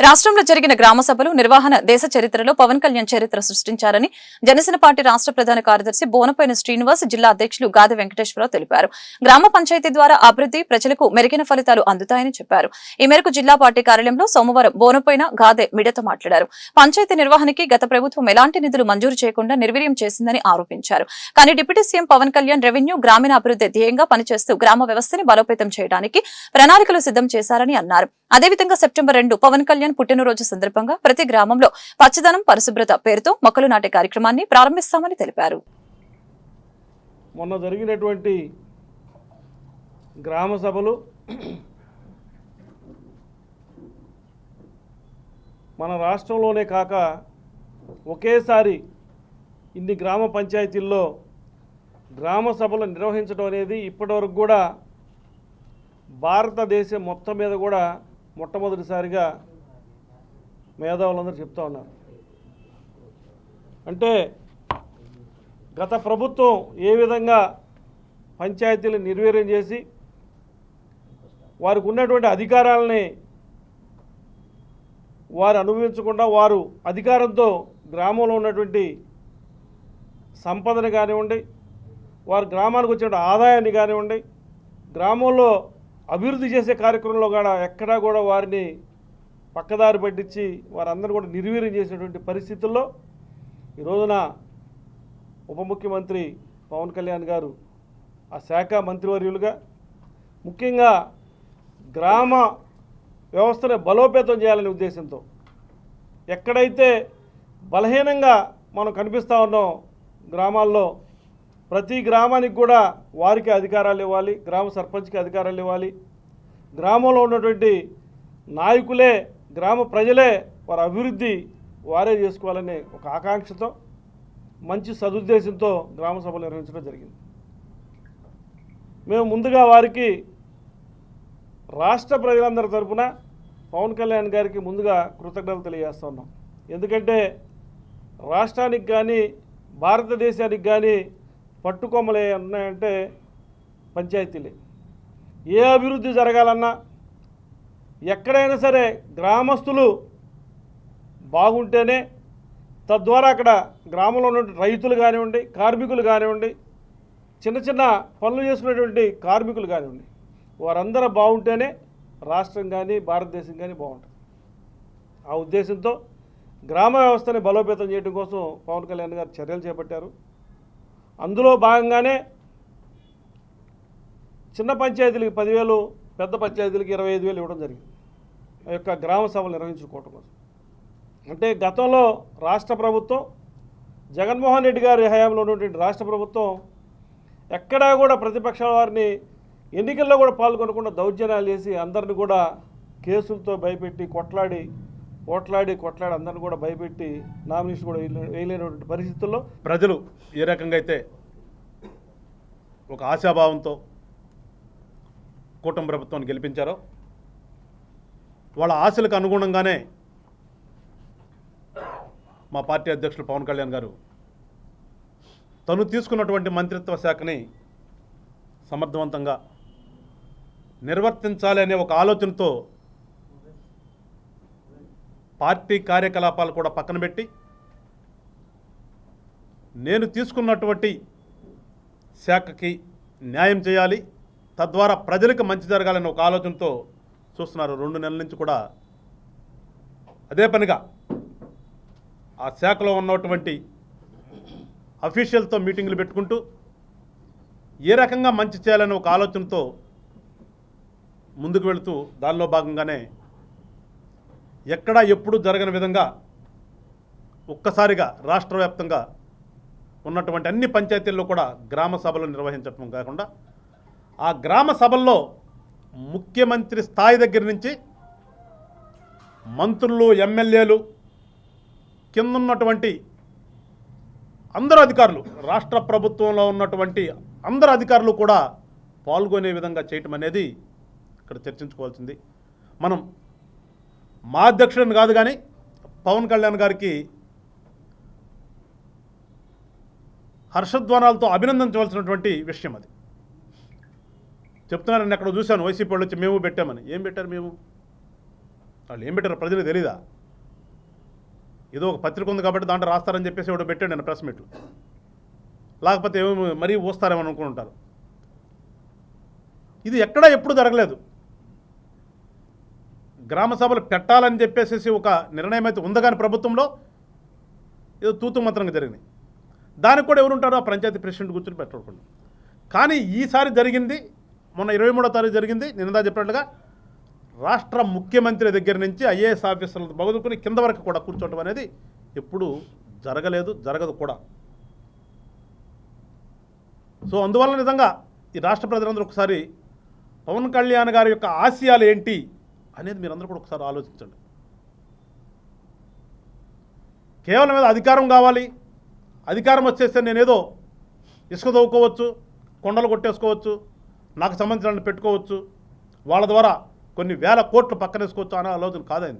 రాష్ట్రంలో జరిగిన గ్రామ సభలు నిర్వహణ దేశ చరిత్రలో పవన్ కళ్యాణ్ చరిత్ర సృష్టించారని జనసేన పార్టీ రాష్ట్ర ప్రధాన కార్యదర్శి బోనపైన శ్రీనివాస్ జిల్లా అధ్యక్షులు గాది వెంకటేశ్వరరావు తెలిపారు. గ్రామ పంచాయతీ ద్వారా అభివృద్ధి ప్రజలకు మెరుగైన ఫలితాలు అందుతాయని చెప్పారు. ఈ మేరకు జిల్లా పార్టీ కార్యాలయంలో సోమవారం బోనపైన గాదె మీడియాతో మాట్లాడారు. పంచాయతీ నిర్వహణకి గత ప్రభుత్వం ఎలాంటి నిధులు మంజూరు చేయకుండా నిర్వీర్యం చేసిందని ఆరోపించారు. కానీ deputy CM Pavan Kalyan revenue గ్రామీణ అభివృద్ధి ధ్యేయంగా పనిచేస్తూ గ్రామ వ్యవస్థని బలోపేతం చేయడానికి ప్రణాళికలు సిద్ధం చేశారని అన్నారు. అదేవిధంగా సెప్టెంబర్ రెండు పవన్ కళ్యాణ్ పుట్టినరోజు సందర్భంగా ప్రతి గ్రామంలో పచ్చదనం పరిశుభ్రత పేరుతో మొక్కలు నాటే కార్యక్రమాన్ని ప్రారంభిస్తామని తెలిపారు. మొన్న జరిగినటువంటి గ్రామ సభలు మన రాష్ట్రంలోనే కాక ఒకేసారి ఇన్ని గ్రామ పంచాయతీల్లో గ్రామ సభలు నిర్వహించడం అనేది ఇప్పటివరకు కూడా భారతదేశం మొత్తం మీద కూడా మొట్టమొదటిసారిగా మేధావులందరూ చెప్తా ఉన్నారు. అంటే గత ప్రభుత్వం ఏ విధంగా పంచాయతీలు నిర్వీర్యం చేసి వారికి ఉన్నటువంటి అధికారాలని వారు అనుభవించకుండా వారు అధికారంతో గ్రామంలో ఉన్నటువంటి సంపదని కానివ్వండి వారి గ్రామానికి వచ్చినటువంటి ఆదాయాన్ని కానివ్వండి గ్రామంలో అభివృద్ధి చేసే కార్యక్రమంలో కూడా ఎక్కడా కూడా వారిని పక్కదారి పట్టించి వారందరూ కూడా నిర్వీర్యం చేసినటువంటి పరిస్థితుల్లో ఈ రోజున ఉప ముఖ్యమంత్రి పవన్ కళ్యాణ్ గారు ఆ శాఖ మంత్రివర్యులుగా ముఖ్యంగా గ్రామ వ్యవస్థను బలోపేతం చేయాలనే ఉద్దేశంతో ఎక్కడైతే బలహీనంగా మనం కనిపిస్తూ ఉన్నాం గ్రామాల్లో ప్రతి గ్రామానికి కూడా వారికి అధికారాలు ఇవ్వాలి గ్రామ సర్పంచ్కి అధికారాలు ఇవ్వాలి. గ్రామంలో ఉన్నటువంటి నాయకులే గ్రామ ప్రజలే వారి అభివృద్ధి వారే చేసుకోవాలనే ఒక ఆకాంక్షతో మంచి సదుద్దేశంతో గ్రామ సభలు నిర్వహించడం జరిగింది. మేము ముందుగా వారికి రాష్ట్ర ప్రజలందరి తరఫున పవన్ కళ్యాణ్ గారికి ముందుగా కృతజ్ఞతలు తెలియజేస్తున్నాం ఎందుకంటే రాష్ట్రానికి కానీ భారతదేశానికి కానీ పట్టుకొమ్మలే ఉన్నాయంటే పంచాయతీలే. ఏ అభివృద్ధి జరగాలన్నా ఎక్కడైనా సరే గ్రామస్తులు బాగుంటేనే తద్వారా అక్కడ గ్రామంలో ఉన్నటువంటి రైతులు కానివ్వండి కార్మికులు కానివ్వండి చిన్న చిన్న పనులు చేసుకునేటువంటి కార్మికులు కానివ్వండి వారందరూ బాగుంటేనే రాష్ట్రం కానీ భారతదేశం కానీ బాగుంటుంది. ఆ ఉద్దేశంతో గ్రామ వ్యవస్థని బలోపేతం చేయడం కోసం పవన్ కళ్యాణ్ గారు చర్యలు చేపట్టారు. అందులో భాగంగానే చిన్న పంచాయతీలకి పదివేలు పెద్ద పంచాయతీలకు ఇరవై ఐదు వేలు ఇవ్వడం జరిగింది. యొక్క గ్రామ సభలు నిర్వహించుకోవటం కోసం. అంటే గతంలో రాష్ట్ర ప్రభుత్వం జగన్మోహన్ రెడ్డి గారి హయాంలో ఉన్నటువంటి రాష్ట్ర ప్రభుత్వం ఎక్కడా కూడా ప్రతిపక్షాల వారిని ఎన్నికల్లో కూడా పాల్గొనకుండా దౌర్జన్యాలు చేసి అందరిని కూడా కేసులతో భయపెట్టి కొట్లాడి ఓట్లాడి కొట్లాడి అందరిని కూడా భయపెట్టి నామినేషన్ కూడా వేయలేనటువంటి పరిస్థితుల్లో ప్రజలు ఏ రకంగా అయితే ఒక ఆశాభావంతో కూటమి ప్రభుత్వాన్ని గెలిపించారో వాళ్ళ ఆశలకు అనుగుణంగానే మా పార్టీ అధ్యక్షులు పవన్ కళ్యాణ్ గారు తను తీసుకున్నటువంటి మంత్రిత్వ శాఖని సమర్థవంతంగా నిర్వర్తించాలి అనే ఒక ఆలోచనతో పార్టీ కార్యకలాపాలు కూడా పక్కన పెట్టి నేను తీసుకున్నటువంటి శాఖకి న్యాయం చేయాలి తద్వారా ప్రజలకు మంచి జరగాలనే ఒక ఆలోచనతో చూస్తున్నారు. రెండు నెలల నుంచి కూడా అదే పనిగా ఆ శాఖలో ఉన్నటువంటి అఫీషియల్తో మీటింగులు పెట్టుకుంటూ ఏ రకంగా మంచి చేయాలని ఒక ఆలోచనతో ముందుకు వెళుతూ దానిలో భాగంగానే ఎక్కడా ఎప్పుడూ జరగని విధంగా ఒక్కసారిగా రాష్ట్ర వ్యాప్తంగా ఉన్నటువంటి అన్ని పంచాయతీల్లో కూడా గ్రామ సభలు నిర్వహించడం కాకుండా ఆ గ్రామ సభల్లో ముఖ్యమంత్రి స్థాయి దగ్గర నుంచి మంత్రులు ఎమ్మెల్యేలు కింద ఉన్నటువంటి అందరు అధికారులు రాష్ట్ర ప్రభుత్వంలో ఉన్నటువంటి అందరు అధికారులు కూడా పాల్గొనే విధంగా చేయటం అనేది ఇక్కడ చర్చించుకోవాల్సింది. మనం మా అధ్యక్షుడిని కాదు కానీ పవన్ కళ్యాణ్ గారికి హర్షధ్వానాలతో అభినందించవలసినటువంటి విషయం అది. చెప్తున్నారని అక్కడ చూశాను. వైసీపీ వాళ్ళు వచ్చి మేము పెట్టామని. ఏం పెట్టారు మేము? వాళ్ళు ఏం పెట్టారో ప్రజలకు తెలీదా? ఏదో ఒక పత్రిక ఉంది కాబట్టి దాంట్లో రాస్తారని చెప్పేసి ఎవడో పెట్టాడు నేను ప్రెస్ మీట్లు. లేకపోతే ఏమో మరీ ఊస్తారేమో అనుకుంటారు. ఇది ఎక్కడా ఎప్పుడు జరగలేదు. గ్రామ సభలు పెట్టాలని చెప్పేసి ఒక నిర్ణయం అయితే ఉంది కానీ ప్రభుత్వంలో ఏదో తూతు మంత్రంగా జరిగినాయి. దానికి కూడా ఎవరుంటారో ఆ పంచాయతీ ప్రెసిడెంట్ కూర్చొని పెట్టకుండా కానీ ఈసారి జరిగింది మొన్న ఇరవై మూడో తారీఖు జరిగింది. నిన్నదా చెప్పినట్లుగా రాష్ట్ర ముఖ్యమంత్రి దగ్గర నుంచి ఐఏఎస్ ఆఫీసర్లు బగుదుకుని కింద వరకు కూడా కూర్చోవటం అనేది ఎప్పుడు జరగలేదు జరగదు కూడా. సో అందువల్ల నిజంగా ఈ రాష్ట్ర ప్రజలందరూ ఒకసారి పవన్ కళ్యాణ్ గారి యొక్క ఆశయాలు ఏంటి అనేది మీరందరూ కూడా ఒకసారి ఆలోచించండి. కేవలం ఏదో అధికారం కావాలి అధికారం వచ్చేస్తే నేనేదో ఇసుక తవ్వుకోవచ్చు కొండలు కొట్టేసుకోవచ్చు నాకు సంబంధించిన పెట్టుకోవచ్చు. వాళ్ళ ద్వారా కొన్ని వేల కోట్లు పక్కనేసుకోవచ్చు అనే ఆలోచన కాదైంది.